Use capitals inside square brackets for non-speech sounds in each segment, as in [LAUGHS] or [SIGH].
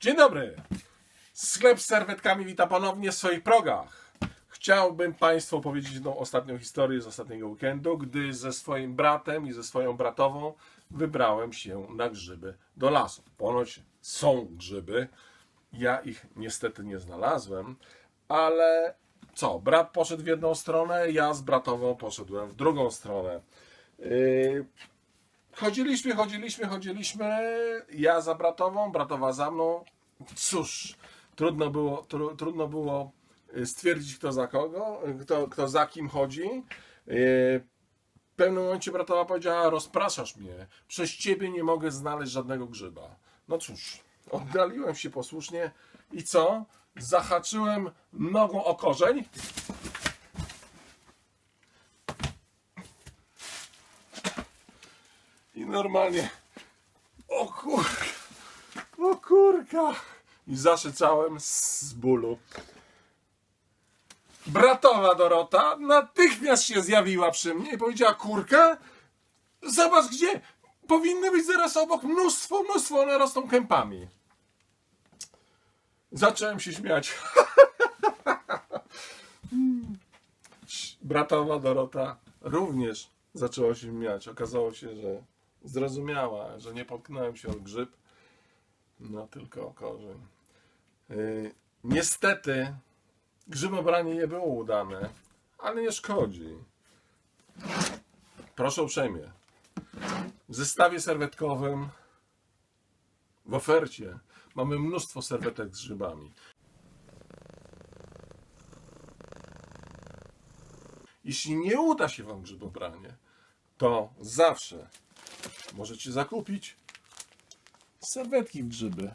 Dzień dobry. Sklep z serwetkami wita ponownie w swoich progach. Chciałbym Państwu opowiedzieć jedną ostatnią historię z ostatniego weekendu, gdy ze swoim bratem i ze swoją bratową wybrałem się na grzyby do lasu. Ponoć są grzyby. Ja ich niestety nie znalazłem, ale co? Brat poszedł w jedną stronę, ja z bratową poszedłem w drugą stronę. Yy, Chodziliśmy, chodziliśmy, chodziliśmy. Ja za bratową, bratowa za mną. Cóż, trudno było, tru, trudno było y, stwierdzić, kto za kogo, kto, kto za kim chodzi. Y, W pewnym momencie bratowa powiedziała: Rozpraszasz mnie, przez ciebie nie mogę znaleźć żadnego grzyba. No cóż, oddaliłem się posłusznie i co? Zahaczyłem nogą o korzeń. I normalnie. O kurka! O kurka! I zaszyczałem z bólu. Bratowa Dorota natychmiast się zjawiła przy mnie i powiedziała: Kurka, zobacz gdzie! Powinny być zaraz obok mnóstwo, mnóstwo, one rosną kępami. Zacząłem się śmiać. [LAUGHS] Bratowa Dorota również zaczęła się śmiać. Okazało się, że zrozumiała, że nie potknąłem się o grzyb, no tylko korzeń. Yy, niestety grzybobranie nie było udane, ale nie szkodzi. Proszę uprzejmie. W zestawie serwetkowym w ofercie mamy mnóstwo serwetek z grzybami. Jeśli nie uda się Wam grzybobranie, to zawsze możecie zakupić serwetki w grzyby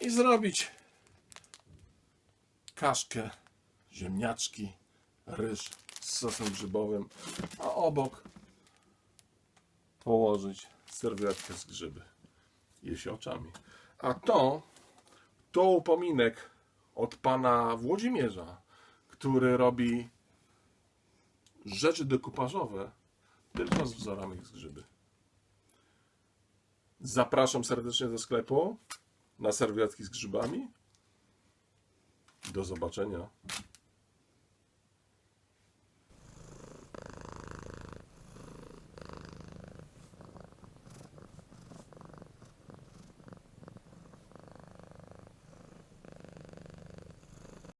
i zrobić kaszkę, ziemniaczki, ryż z sosem grzybowym, a obok położyć serwetkę z grzyby jesioczami. A to to upominek od pana Włodzimierza, który robi rzeczy dekupażowe tylko z wzorami z grzyby. Zapraszam serdecznie do sklepu na serwetki z grzybami. Do zobaczenia.